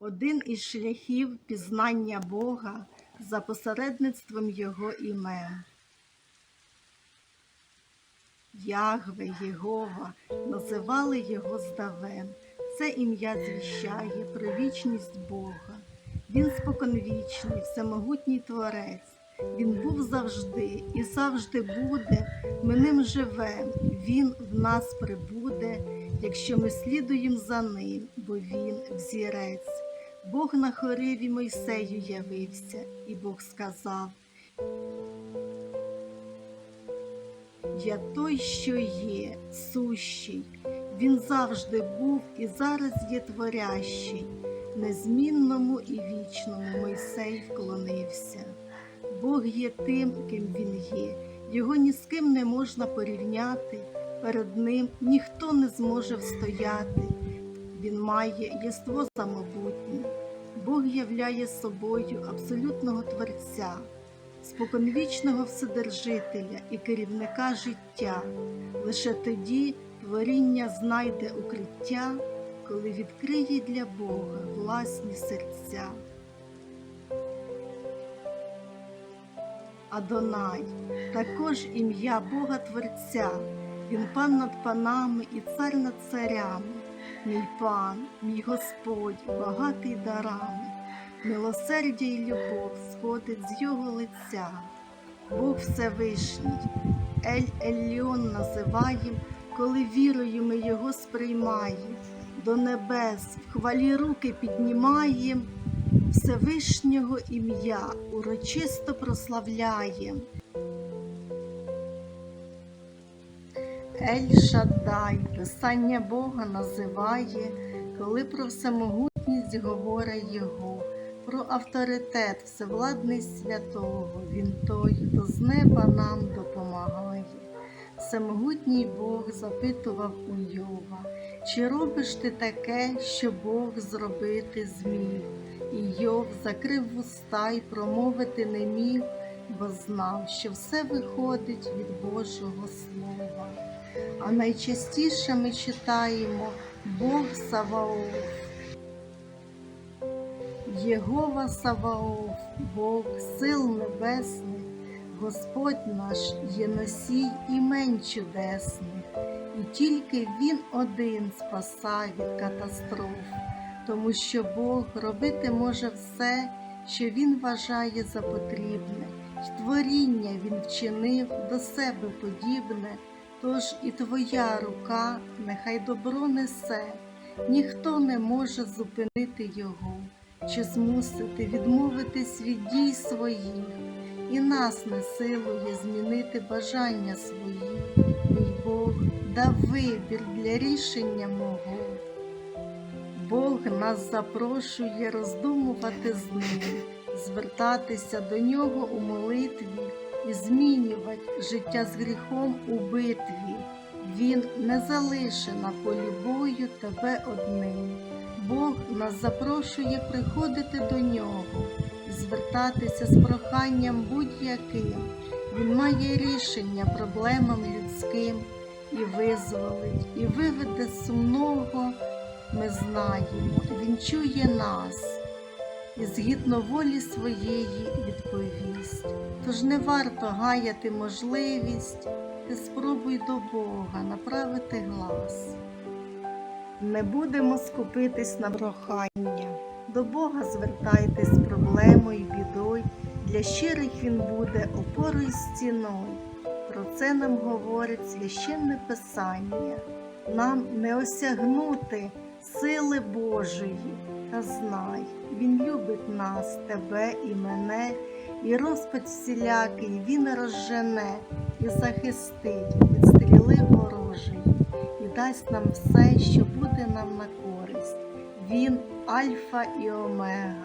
Один із шляхів пізнання Бога за посередництвом Його імен. Ягве, Єгова називали його здавен. Це ім'я звіщає про вічність Бога. Він споконвічний, всемогутній творець. Він був завжди і завжди буде. Ми ним живем, він в нас прибуде, якщо ми слідуємо за ним, бо він взірець. Бог на хориві Мойсею явився, і Бог сказав: Я той, що є, сущий, він завжди був і зараз є творящий, незмінному і вічному Мойсей вклонився. Бог є тим, ким він є, його ні з ким не можна порівняти, перед ним ніхто не зможе встояти. Він має єство самобутнє. Бог являє собою абсолютного Творця, споконвічного Вседержителя і керівника життя. Лише тоді творіння знайде укриття, коли відкриє для Бога власні серця. Адонай також ім'я Бога Творця. Він пан над панами і цар над царями. Мій пан, мій Господь, багатий дарами, милосердя і любов сходить з його лиця. Бог Всевишній, Ель Еліон називаєм, коли вірою ми його сприймаємо, до небес в хвалі руки піднімаєм, Всевишнього ім'я урочисто прославляєм. Ель Шаддай, Писання Бога називає, коли про всемогутність говорить Його, про авторитет всевладний святого, Він той, хто з неба нам допомагає. Всемогутній Бог запитував у Йова, чи робиш ти таке, що Бог зробити зміг? І Йов закрив вуста й промовити не міг, бо знав, що все виходить від Божого Слова. А найчастіше ми читаємо Бог Саваоф. Єгова Саваоф, Бог сил небесних, Господь наш є носій імень чудесних, і тільки Він один спаса від катастроф, тому що Бог робити може все, що Він вважає за потрібне, й творіння Він вчинив до себе подібне. Тож і твоя рука нехай добро несе, ніхто не може зупинити його, чи змусити відмовитись від дій своїх, і нас не силує змінити бажання свої. Мій Бог дав вибір для рішення мого. Бог нас запрошує роздумувати з ним, звертатися до нього у молитві змінювати життя з гріхом у битві. Він не залише на полі бою тебе одним. Бог нас запрошує приходити до нього звертатися з проханням будь-яким. Він має рішення проблемам людським і визволить, і виведе сумного. Ми знаємо, він чує нас і згідно волі своєї відповість. Тож не варто гаяти можливість, ти спробуй до Бога направити глас. Не будемо скупитись на прохання. До Бога звертайтесь з проблемою, бідою. Для щирих він буде опорою стіною. Про це нам говорить священне Писання. Нам не осягнути сили Божої. Та знай, Він любить нас, тебе і мене, і розпад всілякий Він розжене і захистить від стріли ворожої, і дасть нам все, що буде нам на користь. Він Альфа і Омега,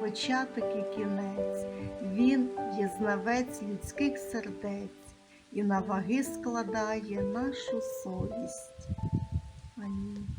початок і кінець, Він є знавець людських сердець і на ваги складає нашу совість. Амінь.